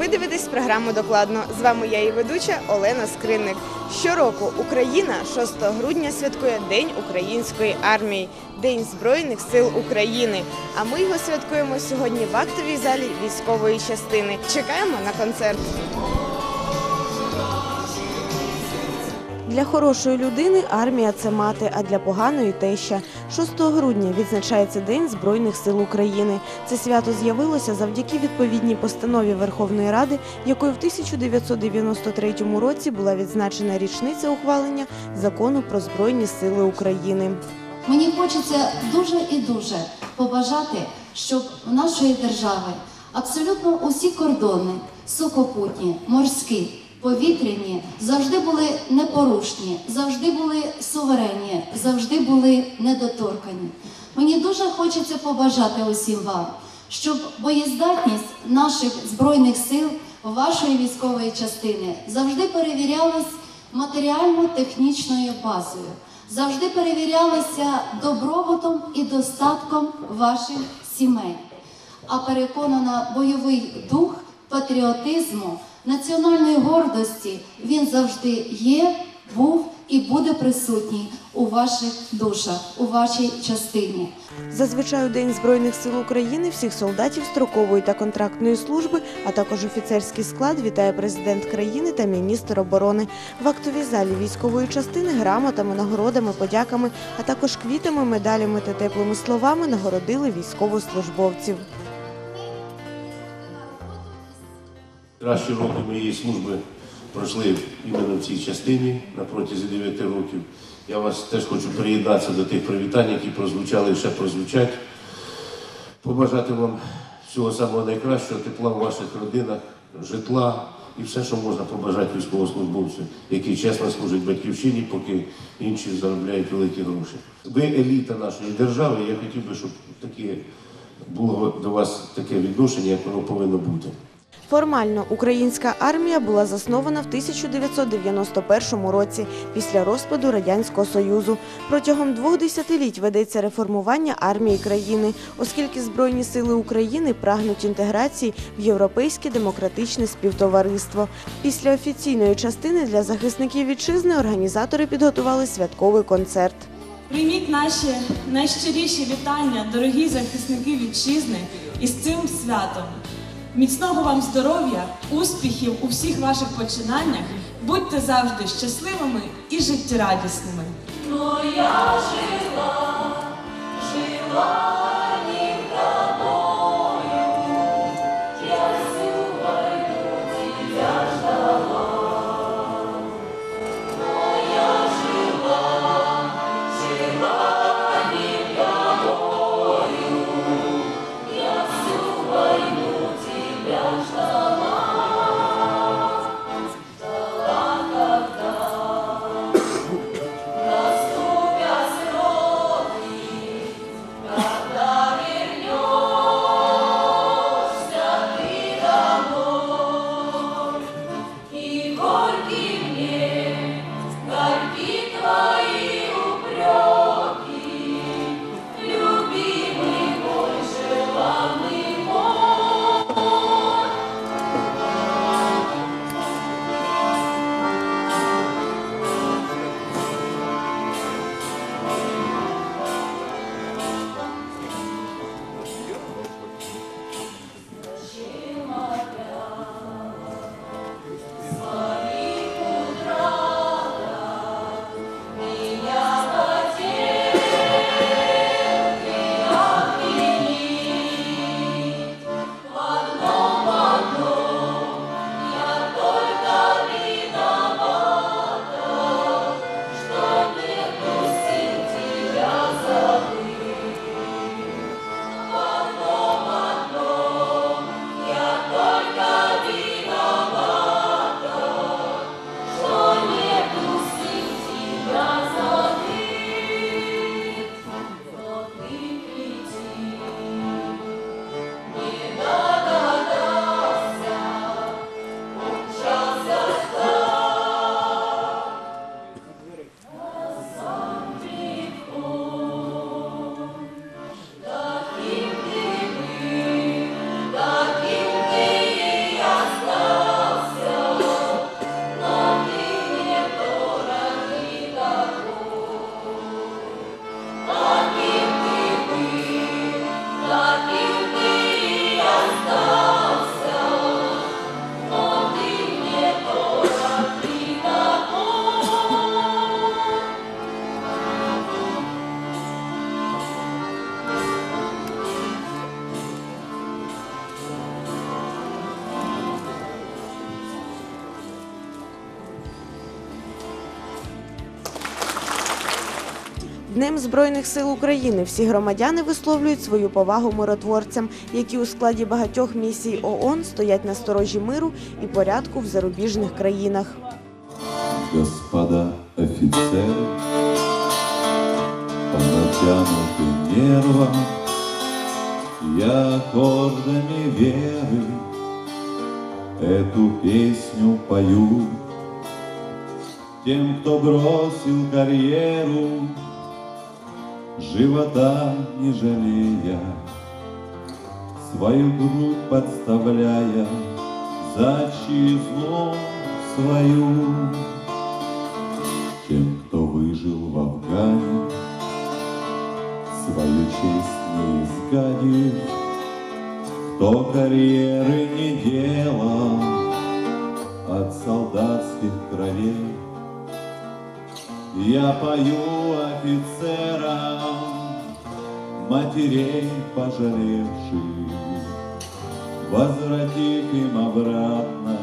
Ви дивитесь програму докладно. З вами я і ведуча Олена Скринник. Щороку Україна 6 грудня святкує День української армії, День Збройних сил України. А ми його святкуємо сьогодні в актовій залі військової частини. Чекаємо на концерт. Для хорошої людини армія це мати, а для поганої теща. 6 грудня відзначається День Збройних сил України. Це свято з'явилося завдяки відповідній постанові Верховної Ради, якою в 1993 році була відзначена річниця ухвалення закону про Збройні сили України. Мені хочеться дуже і дуже побажати, щоб у нашої держави абсолютно усі кордони, сухопутні, морські, повітряні завжди були непорушні, завжди були суверенні, завжди були недоторкані. Мені дуже хочеться побажати усім вам, щоб боєздатність наших збройних сил, вашої військової частини завжди перевірялась матеріально-технічною базою завжди перевірялися добробутом і достатком ваших сімей. А переконана бойовий дух патріотизму, національної гордості він завжди є, був і буде присутній у ваших душах, у вашій частині. Зазвичай у День Збройних сил України всіх солдатів строкової та контрактної служби, а також офіцерський склад вітає президент країни та міністр оборони. В актовій залі військової частини грамотами, нагородами, подяками, а також квітами, медалями та теплими словами нагородили військовослужбовців. Кращі роки моєї служби пройшли іменно в цій частині на протязі 9 років. Я вас теж хочу приєднатися до тих привітань, які прозвучали і ще прозвучать. Побажати вам всього самого найкращого, тепла в ваших родинах, житла і все, що можна побажати військовослужбовцю, який чесно служить батьківщині, поки інші заробляють великі гроші. Ви еліта нашої держави. Я хотів би, щоб таке було до вас таке відношення, як воно повинно бути. Формально українська армія була заснована в 1991 році після розпаду радянського союзу. Протягом двох десятиліть ведеться реформування армії країни, оскільки збройні сили України прагнуть інтеграції в європейське демократичне співтовариство. Після офіційної частини для захисників вітчизни організатори підготували святковий концерт. Прийміть наші найщиріші вітання, дорогі захисники вітчизни, із цим святом. Міцного вам здоров'я, успіхів у всіх ваших починаннях. Будьте завжди щасливими і життєрадісними. Наступя срок Днем Збройних сил України всі громадяни висловлюють свою повагу миротворцям, які у складі багатьох місій ООН стоять на сторожі миру і порядку в зарубіжних країнах. Господа офицеры, по натянутым нервам Я аккордами веры эту песню пою Тем, кто бросил карьеру, Живота не жалея, Свою грудь подставляя за отчизну свою. Тем, кто выжил в Афгане, свою честь не изгадив, кто карьеры не делал от солдатских кровей. Я пою офицерам, матерей пожалевших, возвратив им обратно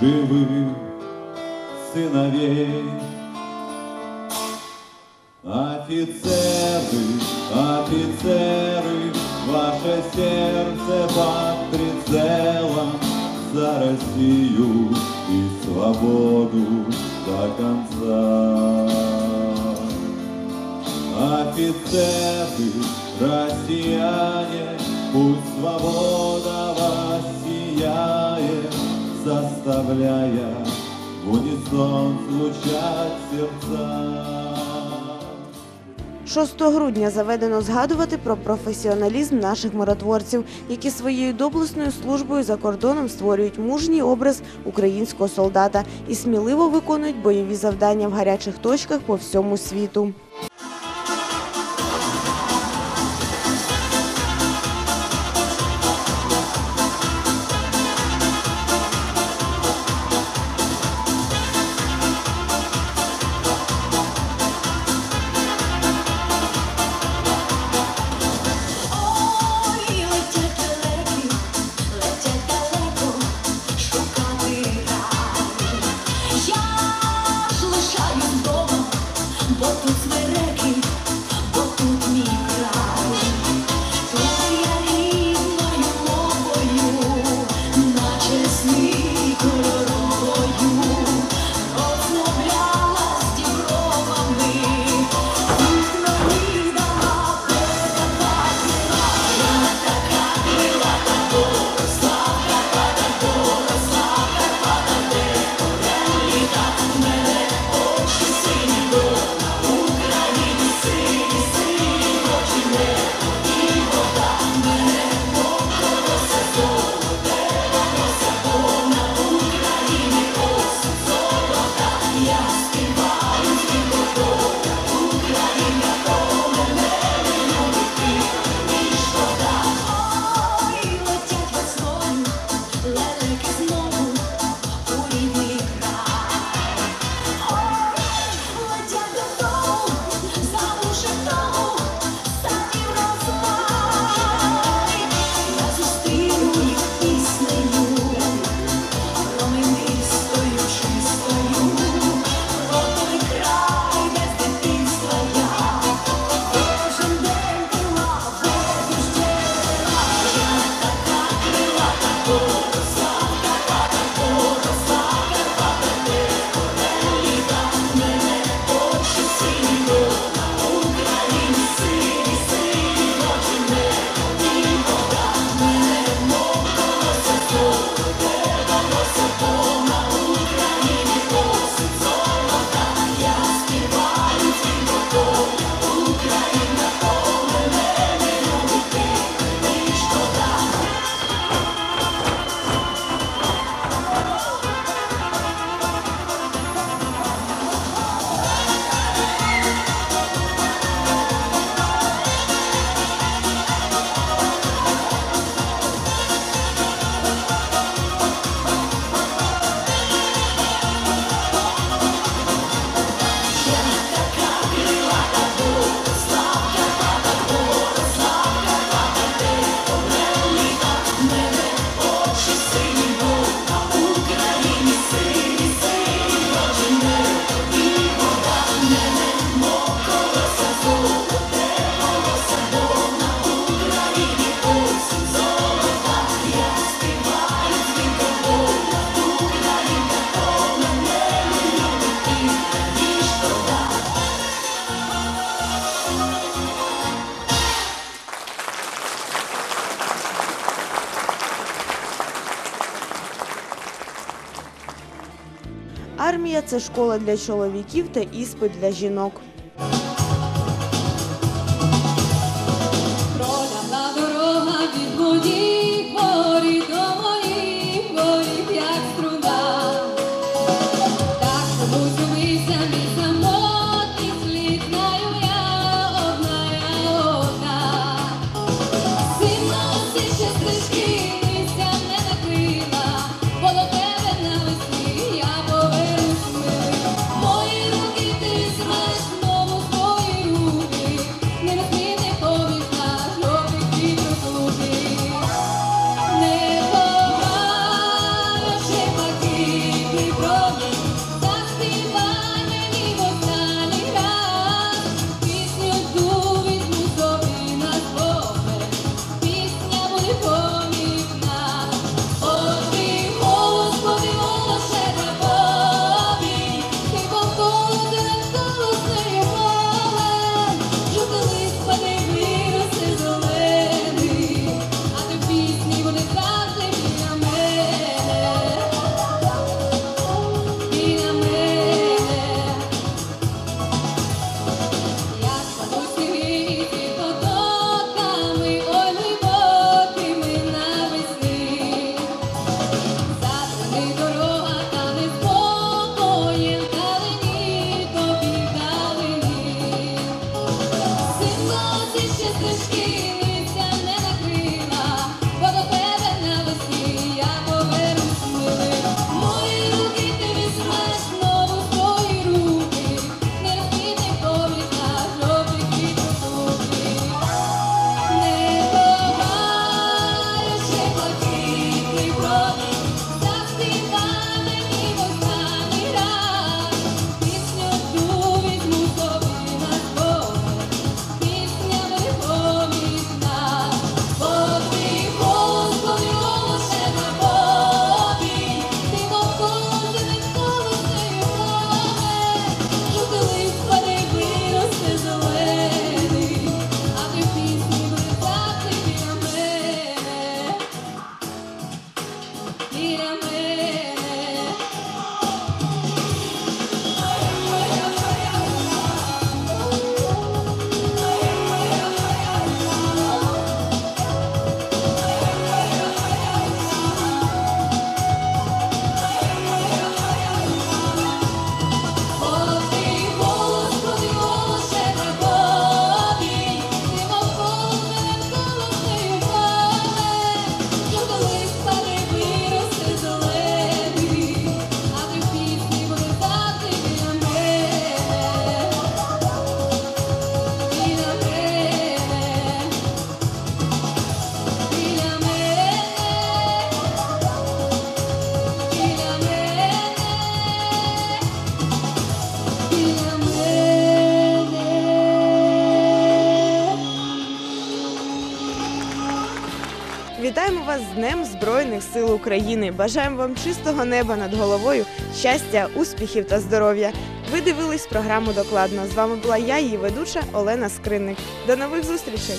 живых сыновей. Офицеры, офицеры, ваше сердце под прицелом за Россию и свободу до конца. Офицеры, россияне, пусть свобода вас сияет, заставляя в унисон звучать сердца. 6 грудня заведено згадувати про професіоналізм наших миротворців, які своєю доблесною службою за кордоном створюють мужній образ українського солдата і сміливо виконують бойові завдання в гарячих точках по всьому світу. Армія це школа для чоловіків та іспит для жінок. Днем Збройних сил України. Бажаємо вам чистого неба над головою, щастя, успіхів та здоров'я. Ви дивились програму докладно. З вами була я, її ведуча Олена Скринник. До нових зустрічей.